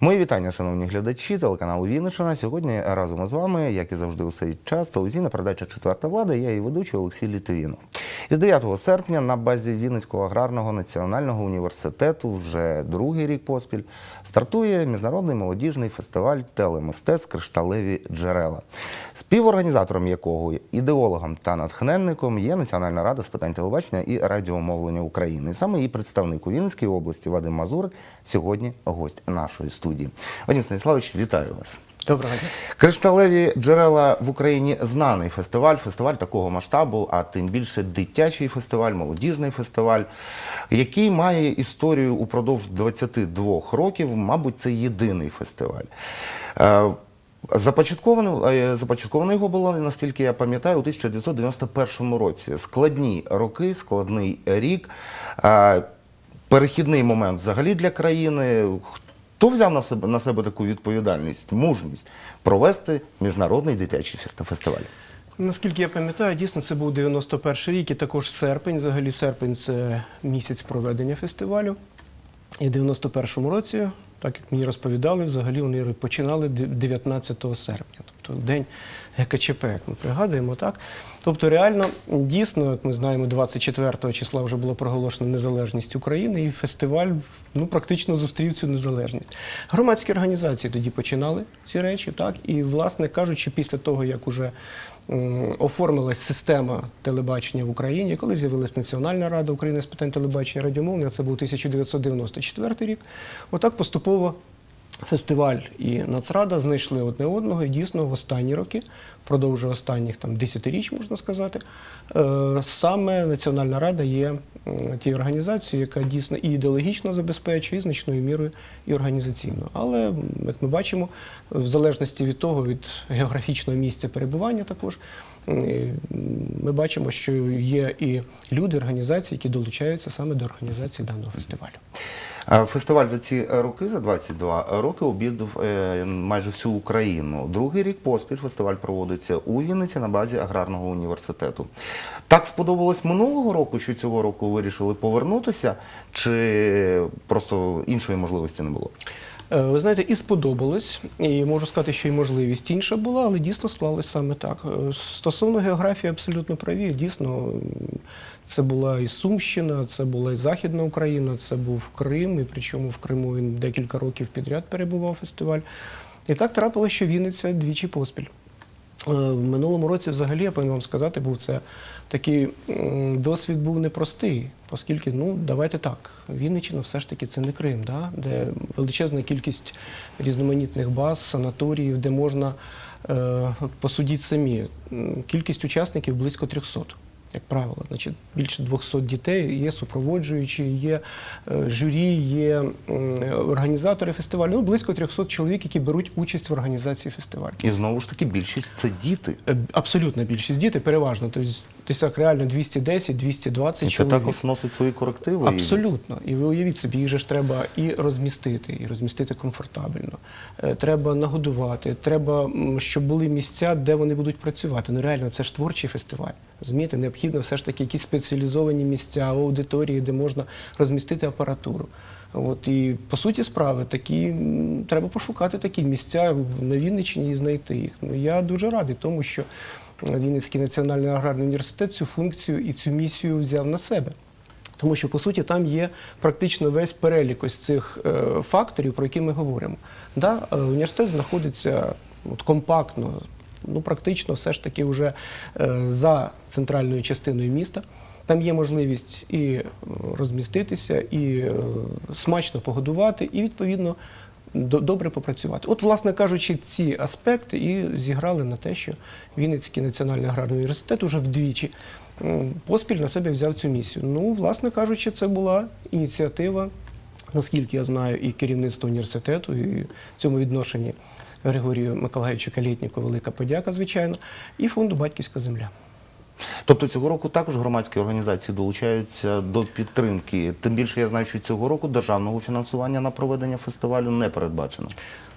Мої вітання, шановні глядачі телеканалу Вінниччина. Сьогодні разом із вами, як і завжди, у цей час, телевізійна передача Четверта влада. Я її ведучий Олексій Літвінов. Із 9 серпня на базі Вінницького аграрного національного університету вже другий рік поспіль стартує міжнародний молодіжний фестиваль телемистецтв Кришталеві джерела, співорганізатором якого ідеологом та натхненником є Національна рада з питань телебачення і радіомовлення України. Саме її представник у Вінницькій області Вадим Мазурик сьогодні гость нашої студії. Вадим Станіславович, вітаю вас. Доброго дня. Кришталеві джерела в Україні знаний фестиваль, фестиваль такого масштабу, а тим більше дитячий фестиваль, молодіжний фестиваль, який має історію упродовж 22 років. Мабуть, це єдиний фестиваль. Е, Започатковано, е, започатковано його було, наскільки я пам'ятаю, у 1991 році. Складні роки, складний рік, е, перехідний момент взагалі для країни. Хто взяв на себе, на себе таку відповідальність, мужність провести міжнародний дитячий фест- фестиваль? Наскільки я пам'ятаю, дійсно це був 91 рік і також серпень. Взагалі серпень це місяць проведення фестивалю. І в 91-му році, так як мені розповідали, взагалі вони починали 19 серпня, тобто день КЧП, як ми пригадуємо, так. Тобто, реально, дійсно, як ми знаємо, 24 числа вже було проголошено незалежність України, і фестиваль ну, практично зустрів цю незалежність. Громадські організації тоді починали ці речі, так, і, власне кажучи, після того, як уже оформилась система телебачення в Україні, коли з'явилась Національна рада України з питань телебачення радіомовлення, це був 1994 рік. Отак поступово фестиваль і Нацрада знайшли одне одного, і дійсно в останні роки, впродовж останніх там десятиріч, можна сказати, е, саме Національна рада є тією організацією, яка дійсно і ідеологічно забезпечує, і значною мірою і організаційно. Але, як ми бачимо, в залежності від того, від географічного місця перебування також. Е, Ми бачимо, що є і люди, організації, які долучаються саме до організації даного фестивалю. Фестиваль за ці роки, за 22 роки, об'їздив е, майже всю Україну. Другий рік поспіль фестиваль проводиться у Вінниці на базі аграрного університету. Так сподобалось минулого року, що цього року вирішили повернутися, чи просто іншої можливості не було? Е, Ви знаєте, і сподобалось, і можу сказати, що і можливість інша була, але дійсно склалось саме так. Е, Стосовно географії, абсолютно праві. Дійсно, це була і Сумщина, це була і Західна Україна, це був Крим, і причому в Криму він декілька років підряд перебував фестиваль. І так трапилося, що Вінниця двічі поспіль. Е, В минулому році, взагалі, я повинен вам сказати, був це такий досвід був непростий, оскільки, ну, давайте так, Вінниччина все ж таки це не Крим, да? де величезна кількість різноманітних баз, санаторіїв, де можна е, от посудіть самі. Кількість учасників близько 300. Як правило, значить, більше 200 дітей, є супроводжуючі, є е, журі, є організатори фестивалю. Ну, близько 300 чоловік, які беруть участь в організації фестивалю. І знову ж таки більшість це діти. Е, Абсолютна більшість дітей, переважно. Тобто, десь так реально 210-220 І це чоловік. також вносить свої корективи. Абсолютно. І ви уявіть собі, їх же ж треба і розмістити, і розмістити комфортабельно. Е, Треба нагодувати, треба, щоб були місця, де вони будуть працювати. Ну реально, це ж творчий фестиваль. Розумієте, необхідно все ж таки якісь спеціалізовані місця, аудиторії, де можна розмістити апаратуру. От і по суті справи такі треба пошукати такі місця на Вінниччині і знайти їх. Ну я дуже радий тому, що Вінницький національний аграрний університет цю функцію і цю місію взяв на себе. Тому що по суті там є практично весь перелік ось цих е, факторів, про які ми говоримо. Да, е, університет знаходиться от, компактно, ну практично все ж таки вже е, за центральною частиною міста. Там є можливість і розміститися, і смачно погодувати, і відповідно добре попрацювати. От, власне кажучи, ці аспекти і зіграли на те, що Вінницький національний аграрний університет уже вдвічі поспіль на себе взяв цю місію. Ну, власне кажучи, це була ініціатива, наскільки я знаю, і керівництво університету, і в цьому відношенні Григорію Миколаївичу Калєтніку велика подяка, звичайно, і фонду Батьківська земля. Тобто цього року також громадські організації долучаються до підтримки. Тим більше я знаю, що цього року державного фінансування на проведення фестивалю не передбачено.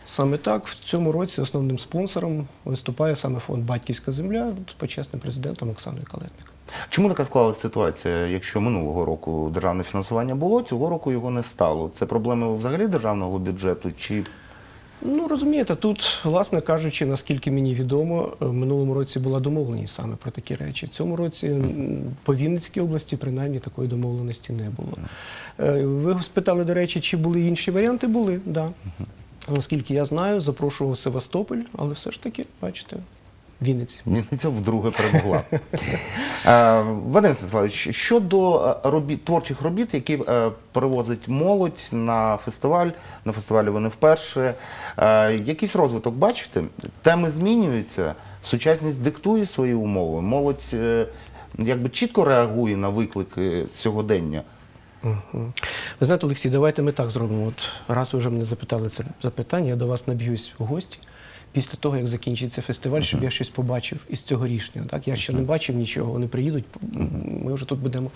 Саме так в цьому році основним спонсором виступає саме фонд Батьківська земля з почесним президентом Оксаною Калетник. Чому така склалася ситуація, якщо минулого року державне фінансування було, цього року його не стало? Це проблеми взагалі державного бюджету чи Ну розумієте, тут, власне кажучи, наскільки мені відомо, е, в минулому році була домовленість саме про такі речі. В цьому році по Вінницькій області принаймні такої домовленості не було. Е, Ви спитали, до речі, чи були інші варіанти? Були, так. Да. Наскільки я знаю, запрошував Севастополь, але все ж таки, бачите, Вінниці. Вінниця вдруге перемогла. Е, Вадим Станіславович, щодо е, робіт, творчих робіт, які е, перевозить молодь на фестиваль, на фестивалі ви не вперше, якийсь розвиток бачите? Теми змінюються, сучасність диктує свої умови, молодь якби чітко реагує на виклики сьогодення. Ви знаєте, Олексій, давайте ми так зробимо. От раз ви вже мене запитали це запитання, я до вас наб'юсь в гості після того, як закінчиться фестиваль, щоб я щось побачив із цього рішення. Так, я ще не бачив нічого. Вони приїдуть. Ми вже тут будемо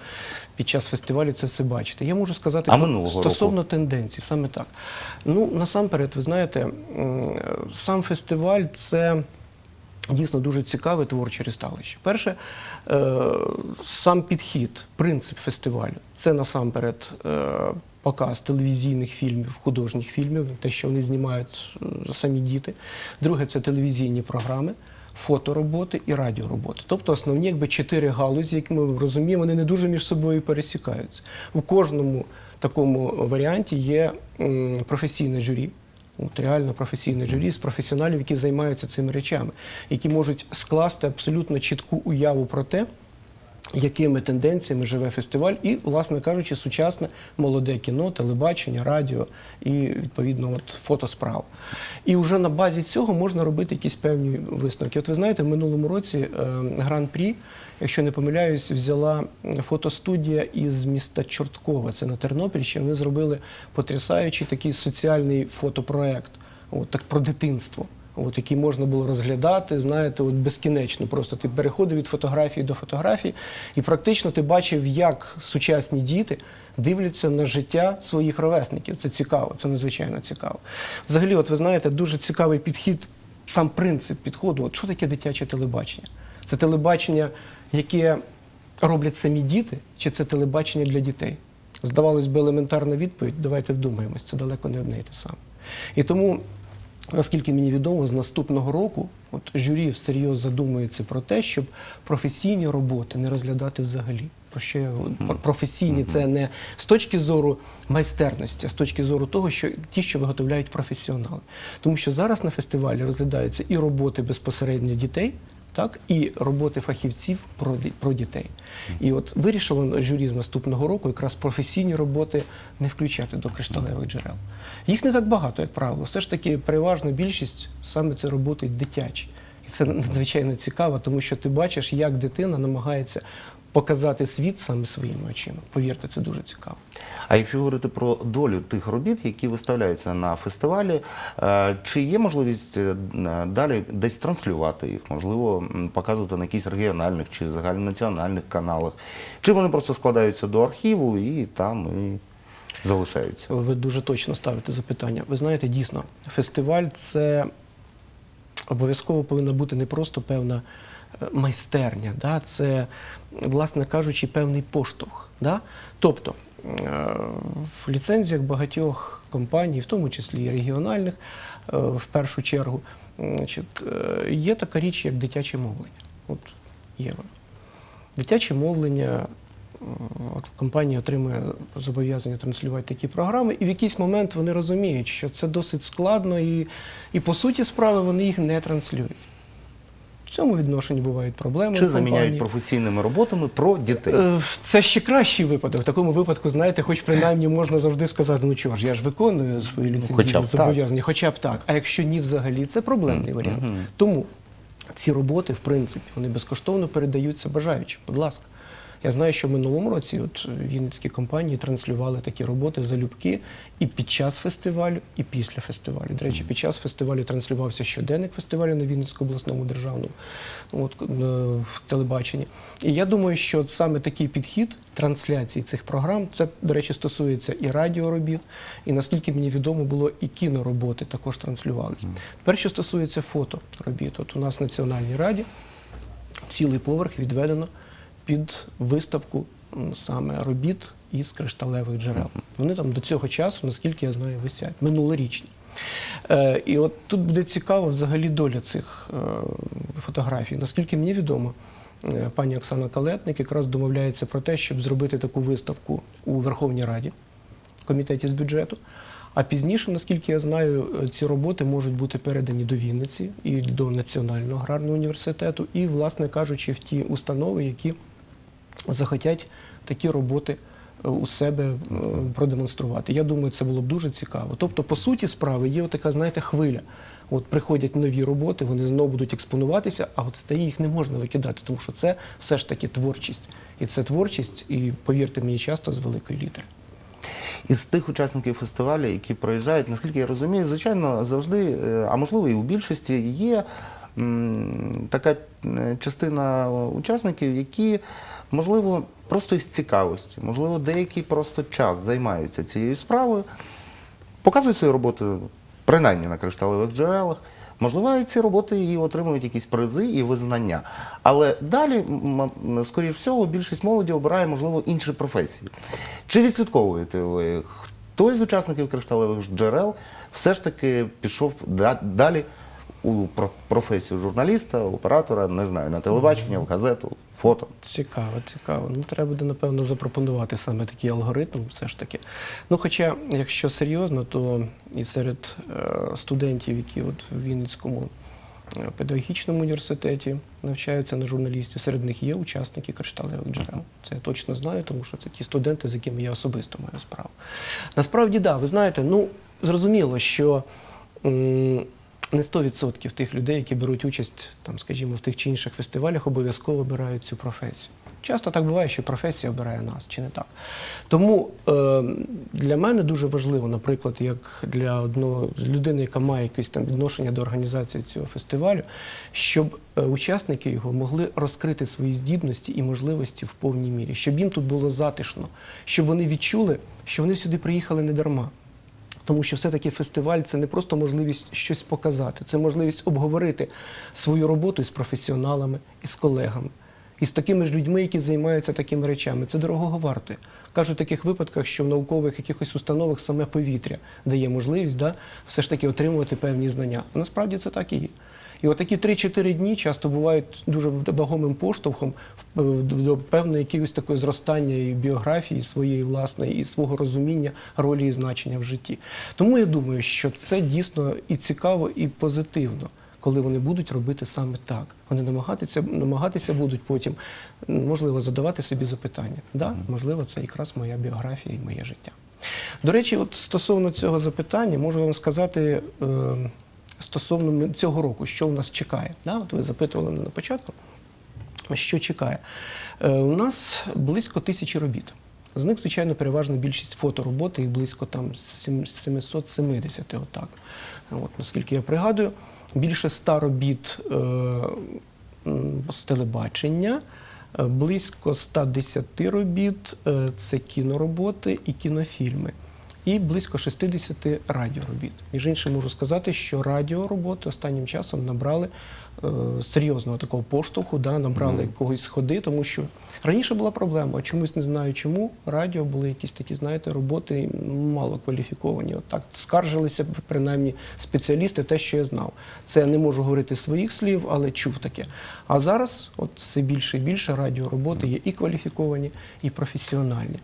під час фестивалю це все бачити. Я можу сказати А про- стосовно тенденцій, саме так. Ну насамперед, ви знаєте, сам фестиваль це. Дійсно дуже цікаве творче ресталище. Перше, е, сам підхід, принцип фестивалю це насамперед е, показ телевізійних фільмів, художніх фільмів, те, що вони знімають самі діти. Друге, це телевізійні програми, фотороботи і радіороботи. Тобто основні якби чотири галузі, які ми розуміємо, вони не дуже між собою пересікаються. У кожному такому варіанті є професійне журі. От реально професійне журі з професіоналів, які займаються цими речами, які можуть скласти абсолютно чітку уяву про те, якими тенденціями живе фестиваль, і, власне кажучи, сучасне молоде кіно, телебачення, радіо і відповідно от фотосправ. І вже на базі цього можна робити якісь певні висновки. От ви знаєте, в минулому році е, гран-прі, якщо не помиляюсь, взяла фотостудія із міста Чорткова, це на Тернопільщині. Вони зробили потрясаючий такий соціальний фотопроект, от так про дитинство. От, який можна було розглядати, знаєте, от безкінечно. Просто ти переходив від фотографії до фотографії, і практично ти бачив, як сучасні діти дивляться на життя своїх ровесників. Це цікаво, це надзвичайно цікаво. Взагалі, от ви знаєте, дуже цікавий підхід, сам принцип підходу. От що таке дитяче телебачення? Це телебачення, яке роблять самі діти, чи це телебачення для дітей? Здавалось би, елементарна відповідь. Давайте вдумаємось, це далеко не одне і те саме. І тому Наскільки мені відомо, з наступного року от журі всерйоз задумується про те, щоб професійні роботи не розглядати взагалі. Про що я професійні це не з точки зору майстерності, а з точки зору того, що ті, що виготовляють професіонали. Тому що зараз на фестивалі розглядаються і роботи безпосередньо дітей, так і роботи фахівців про, про дітей. І от вирішило журі з наступного року якраз професійні роботи не включати до кришталевих джерел. Їх не так багато, як правило. Все ж таки, переважна більшість саме це роботи дитячі. І це надзвичайно цікаво, тому що ти бачиш, як дитина намагається показати світ саме своїми очима. Повірте, це дуже цікаво. А якщо говорити про долю тих робіт, які виставляються на фестивалі, е, чи є можливість е, далі десь транслювати їх, можливо, показувати на якихось регіональних чи загальнонаціональних каналах, чи вони просто складаються до архіву і там і залишаються? Ви дуже точно ставите запитання. Ви знаєте, дійсно, фестиваль це обов'язково повинна бути не просто певна майстерня, да? це, власне кажучи, певний поштовх. Да? Тобто е, в ліцензіях багатьох компаній, в тому числі і регіональних, е, в першу чергу, значить, е, є така річ, як дитяче мовлення. От є воно. Дитяче мовлення. От компанія отримує зобов'язання транслювати такі програми, і в якийсь момент вони розуміють, що це досить складно, і, і по суті справи вони їх не транслюють. В цьому відношенні бувають проблеми. Чи заміняють професійними роботами про дітей? Е, Це ще кращий випадок. В такому випадку, знаєте, хоч принаймні можна завжди сказати, ну чого ж, я ж виконую свої хоча ліцензійні зобов'язання, хоча б так. А якщо ні, взагалі, це проблемний варіант. Тому ці роботи, в принципі, вони безкоштовно передаються бажаючим. Будь ласка. Я знаю, що в минулому році от вінницькі компанії транслювали такі роботи залюбки і під час фестивалю, і після фестивалю. До речі, під час фестивалю транслювався щоденник фестивалю на Вінницькому обласному державному от, е, в телебаченні. І я думаю, що саме такий підхід трансляції цих програм, це, до речі, стосується і радіоробіт, і наскільки мені відомо було, і кінороботи також транслювалися. Тепер, що стосується фоторобіт, от у нас в Національній раді цілий поверх відведено під виставку саме робіт із кришталевих джерел. Вони там до цього часу, наскільки я знаю, висять минулорічні. Е, І от тут буде цікава взагалі доля цих е, фотографій. Наскільки мені відомо, е, пані Оксана Калетник якраз домовляється про те, щоб зробити таку виставку у Верховній Раді, комітеті з бюджету. А пізніше, наскільки я знаю, ці роботи можуть бути передані до Вінниці і до Національного аграрного університету, і, власне кажучи, в ті установи, які захотять такі роботи е, у себе е, продемонструвати. Я думаю, це було б дуже цікаво. Тобто, по суті справи, є така, знаєте, хвиля. От приходять нові роботи, вони знову будуть експонуватися, а от старі їх не можна викидати, тому що це все ж таки творчість. І це творчість, і повірте мені, часто з великої літери. Із тих учасників фестивалю, які проїжджають, наскільки я розумію, звичайно, завжди, е, а можливо і у більшості, є така частина учасників, які, можливо, просто із цікавості, можливо, деякі просто час займаються цією справою, показують свої роботи, принаймні на кришталевих джерелах. Можливо, ці роботи і отримують якісь призи і визнання. Але далі, скоріш всього, більшість молоді обирає, можливо, інші професії. Чи відслідковуєте ви, хто з учасників кришталевих джерел все ж таки пішов да- далі у про- професію журналіста, оператора, не знаю, на телебачення, в газету, фото? Цікаво, цікаво. Ну, треба буде, напевно, запропонувати саме такий алгоритм, все ж таки. Ну, хоча, якщо серйозно, то і серед е, студентів, які от в Вінницькому е, педагогічному університеті навчаються на журналістів, серед них є учасники кришталевих джерел. Це я точно знаю, тому що це ті студенти, з якими я особисто маю справу. Насправді, да, ви знаєте, ну зрозуміло, що. Не 100% тих людей, які беруть участь, там, скажімо, в тих чи інших фестивалях, обов'язково обирають цю професію. Часто так буває, що професія обирає нас, чи не так. Тому е, для мене дуже важливо, наприклад, як для одного людини, яка має якесь там відношення до організації цього фестивалю, щоб е, учасники його могли розкрити свої здібності і можливості в повній мірі, щоб їм тут було затишно, щоб вони відчули, що вони сюди приїхали не дарма. Тому що все-таки фестиваль це не просто можливість щось показати, це можливість обговорити свою роботу із професіоналами, із колегами, із такими ж людьми, які займаються такими речами. Це дорогого вартує. Кажуть в таких випадках, що в наукових якихось установах саме повітря дає можливість да, все ж таки отримувати певні знання. А насправді це так і є. І отакі 3-4 дні часто бувають дуже вагомим поштовхом до до певної якогось такої зростання і біографії своєї власної, і свого розуміння ролі і значення в житті. Тому я думаю, що це дійсно і цікаво, і позитивно. Коли вони будуть робити саме так, вони намагатися, намагатися будуть потім, можливо, задавати собі запитання. Да, можливо, це якраз моя біографія і моє життя. До речі, от стосовно цього запитання, можу вам сказати е, стосовно цього року, що в нас чекає. Да? От ви запитували мене на початку, що чекає. Е, у нас близько тисячі робіт. З них, звичайно, переважна більшість фотороботи, їх близько там 770, отак. От, наскільки я пригадую, більше 100 робіт е, з телебачення, е, близько 110 робіт е, це кінороботи і кінофільми. І близько 60 радіоробіт. Між іншим, можу сказати, що радіороботи останнім часом набрали е, серйозного такого поштовху, да, набрали якогось ходи, тому що раніше була проблема, а чомусь не знаю чому. Радіо були якісь такі, знаєте, роботи мало кваліфіковані. От так скаржилися принаймні спеціалісти, те, що я знав. Це я не можу говорити своїх слів, але чув таке. А зараз, от все більше і більше радіороботи є і кваліфіковані, і професіональні.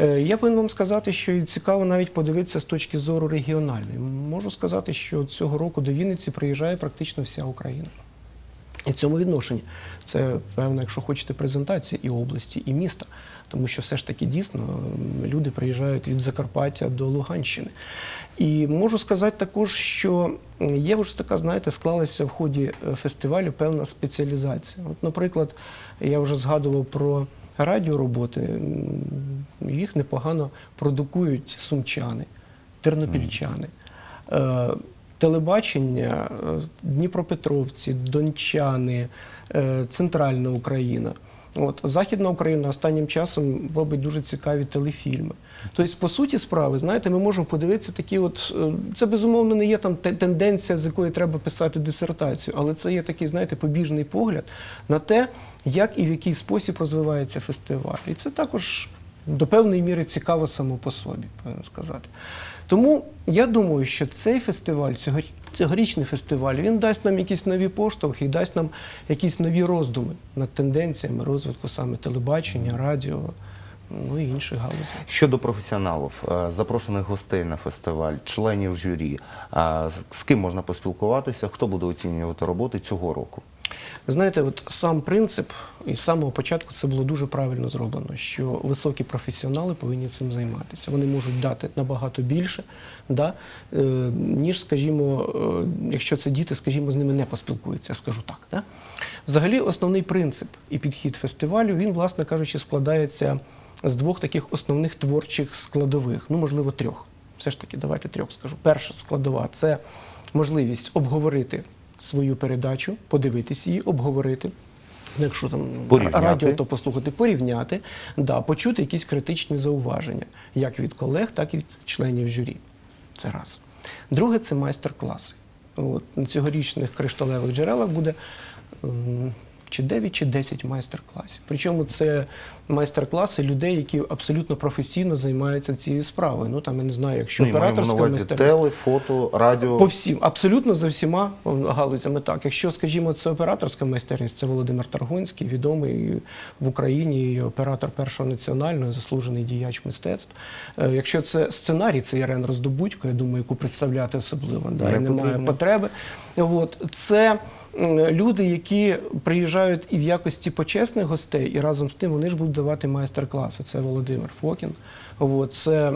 Е, Я повинен вам сказати, що цікаво навіть подивитися з точки зору регіональної. Можу сказати, що цього року до Вінниці приїжджає практично вся Україна. І в цьому відношенні це певно, якщо хочете, презентація і області, і міста. Тому що все ж таки дійсно люди приїжджають від Закарпаття до Луганщини. І можу сказати також, що є вже така, знаєте, склалася в ході е, фестивалю певна спеціалізація. От, наприклад, я вже згадував про радіороботи, їх непогано продукують сумчани, тернопільчани. Е, телебачення, е, Дніпропетровці, Дончани, е, Центральна Україна. От Західна Україна останнім часом робить дуже цікаві телефільми. Тобто, по суті справи, знаєте, ми можемо подивитися такі, от е, це безумовно не є там те- тенденція, з якої треба писати дисертацію, але це є такий, знаєте, побіжний погляд на те, як і в який спосіб розвивається фестиваль. І це також до певної міри цікаво само по собі, повинен сказати. Тому я думаю, що цей фестиваль, цьогорі- цьогорічний фестиваль, він дасть нам якісь нові поштовхи і дасть нам якісь нові роздуми над тенденціями розвитку саме телебачення, радіо, ну і інших галузей. Щодо професіоналів, е, запрошених гостей на фестиваль, членів журі, з- з ким можна поспілкуватися, хто буде оцінювати роботи цього року? Ви знаєте, от сам принцип, і з самого початку це було дуже правильно зроблено, що високі професіонали повинні цим займатися. Вони можуть дати набагато більше, да, е, ніж, скажімо, е, якщо це діти, скажімо, з ними не поспілкуються, я скажу так. Да? Взагалі, основний принцип і підхід фестивалю, він, власне кажучи, складається з двох таких основних творчих складових, ну, можливо, трьох. Все ж таки, давайте трьох скажу. Перша складова це можливість обговорити свою передачу, подивитись її, обговорити. Якщо там Порівняти. радіо, то послухати, порівняти, да, почути якісь критичні зауваження, як від колег, так і від членів журі. Це раз. Друге це майстер-класи. От, на цьогорічних кришталевих джерелах буде чи 9, чи 10 майстер-класів. Причому це майстер-класи людей, які абсолютно професійно займаються цією справою. Ну там я не знаю, якщо Ну, маємо на операторська увазі теле, фото, радіо. По всім, абсолютно за всіма галузями так. Якщо, скажімо, це операторська майстерність, це Володимир Таргунський, відомий в Україні і оператор першого національного, заслужений діяч мистецтв. Е, Якщо це сценарій, це Ірен Роздобудько, я думаю, яку представляти особливо да, Не немає потрібно. потреби. От це люди, які приїжджають і в якості почесних гостей, і разом з тим вони ж будуть давати майстер-класи. Це Володимир Фокін, це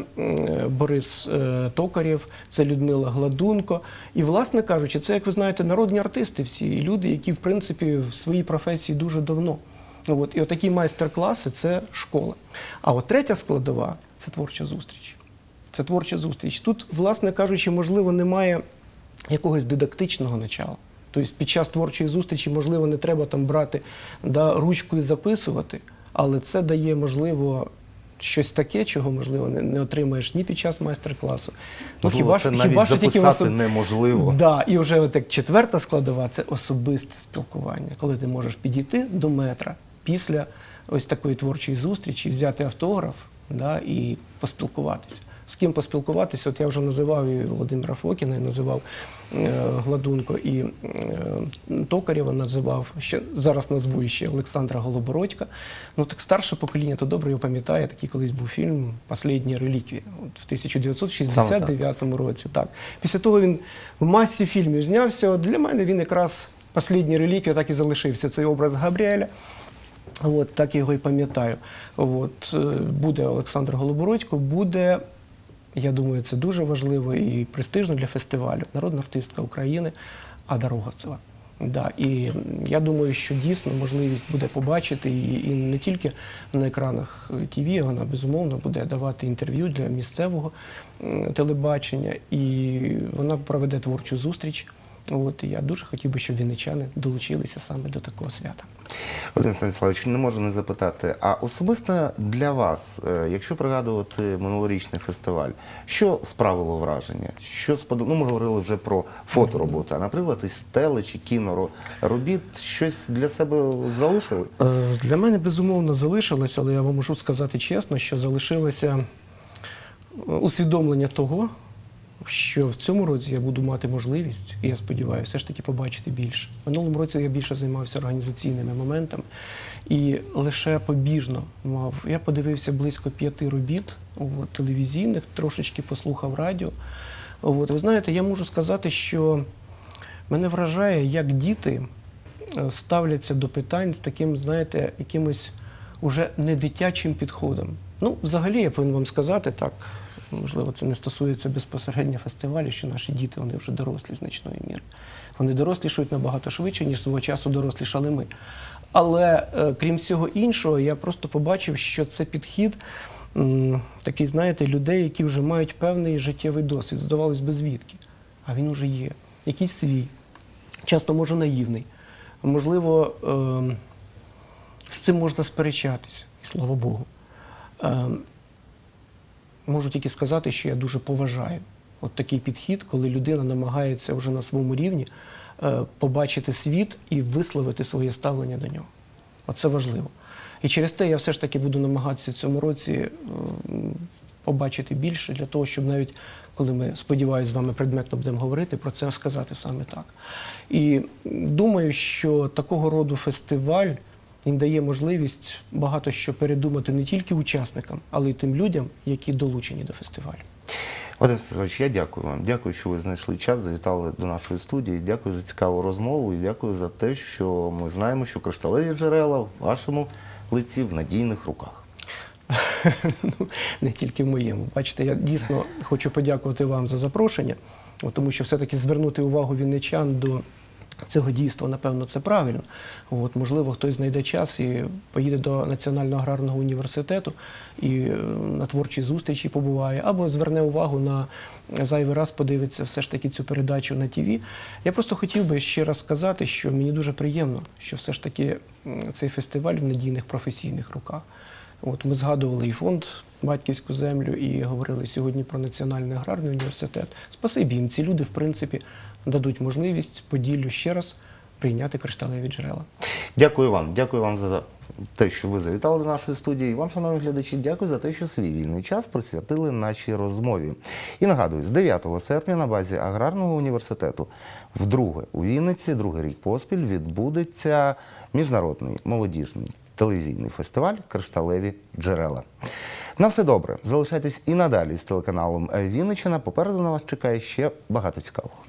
Борис е, Токарєв, це Людмила Гладунко. І, власне кажучи, це, як ви знаєте, народні артисти всі, і люди, які в принципі в своїй професії дуже давно. От, і отакі майстер-класи це школа. А от третя складова це творча зустріч. Це творча зустріч. Тут, власне кажучи, можливо, немає якогось дидактичного начала. Тобто під час творчої зустрічі, можливо, не треба там брати да, ручку і записувати, але це дає, можливо, щось таке, чого, можливо, не, не отримаєш ні під час майстер-класу. Можливо, це навіть тільки записати особ- неможливо. Да, і вже от як четверта складова це особисте спілкування, коли ти можеш підійти до метра після ось такої творчої зустрічі, взяти автограф да, і поспілкуватися. З ким поспілкуватися? От я вже називав і Володимира Фокіна, і називав е, Гладунко і е, Токарєва називав. Ще зараз назву ще Олександра Голобородька. Ну так старше покоління, то добре його пам'ятає. Такий колись був фільм Послідня реліквія от, в 1969 році. Так. Після того він в масі фільмів знявся. От для мене він якраз Послідня реліквія так і залишився. Цей образ Габріеля. От, так його і пам'ятаю. От, е, буде Олександр Голобородько, буде, я думаю, це дуже важливо і престижно для фестивалю. Народна артистка України Ада Роговцева. Да, і я думаю, що дійсно можливість буде побачити і, і не тільки на екранах ТВ, вона безумовно буде давати інтерв'ю для місцевого телебачення, і вона проведе творчу зустріч. От і я дуже хотів би, щоб вінничани долучилися саме до такого свята. Вадим Станіславович, не можу не запитати, а особисто для вас, е, якщо пригадувати минулорічний фестиваль, що справило враження? Що сподоб... Ну, ми говорили вже про фотороботи, а наприклад, із теле чи кіноробіт щось для себе залишили? Е, Для мене безумовно залишилося, але я вам можу сказати чесно, що залишилося е, усвідомлення того, що в цьому році я буду мати можливість, і я сподіваюся, все ж таки побачити більше. Минулому році я більше займався організаційними моментами і лише побіжно мав. Я подивився близько п'яти робіт от, телевізійних, трошечки послухав радіо. От, ви знаєте, я можу сказати, що мене вражає, як діти е, ставляться до питань з таким, знаєте, якимось уже не дитячим підходом. Ну, взагалі, я повинен вам сказати так, можливо, це не стосується безпосередньо фестивалю, що наші діти вони вже дорослі значної міри. Вони дорослішають набагато швидше, ніж свого часу дорослішали ми. Але е, крім всього іншого, я просто побачив, що це підхід такий, знаєте, людей, які вже мають певний життєвий досвід, здавалось би, звідки. А він уже є. Якийсь свій, часто може наївний. Можливо, ем, з цим можна сперечатися, і слава Богу. Ем, можу тільки сказати, що я дуже поважаю от такий підхід, коли людина намагається вже на своєму рівні е, побачити світ і висловити своє ставлення до нього. Оце важливо. І через те я все ж таки буду намагатися в цьому році ем, побачити більше для того, щоб навіть коли ми сподіваюся, з вами предметно будемо говорити, про це сказати саме так. І думаю, що такого роду фестиваль він дає можливість багато що передумати не тільки учасникам, але й тим людям, які долучені до фестивалю. Вадим Степанович, я дякую вам. Дякую, що ви знайшли час, завітали до нашої студії. Дякую за цікаву розмову і дякую за те, що ми знаємо, що кришталеві джерела в вашому лиці в надійних руках. ну, не тільки в моєму. Бачите, я дійсно хочу подякувати вам за запрошення, тому що все-таки звернути увагу вінничан до цього дійства, напевно, це правильно. От, можливо, хтось знайде час і поїде до Національного аграрного університету і е, на творчій зустрічі побуває, або зверне увагу на зайвий раз подивиться все ж таки цю передачу на ТІВІ. Я просто хотів би ще раз сказати, що мені дуже приємно, що все ж таки цей фестиваль в надійних професійних руках. От ми згадували і фонд Батьківську землю, і говорили сьогодні про Національний аграрний університет. Спасибі їм. Ці люди, в принципі, дадуть можливість поділлю ще раз прийняти кришталеві джерела. Дякую вам. Дякую вам за те, що ви завітали до нашої студії. І вам, шановні глядачі, дякую за те, що свій вільний час присвятили нашій розмові. І нагадую, з 9 серпня на базі аграрного університету вдруге у Вінниці, другий рік поспіль, відбудеться міжнародний молодіжний телевізійний фестиваль Кришталеві джерела. На все добре. Залишайтесь і надалі з телеканалом Вінниччина. Попереду на вас чекає ще багато цікавого.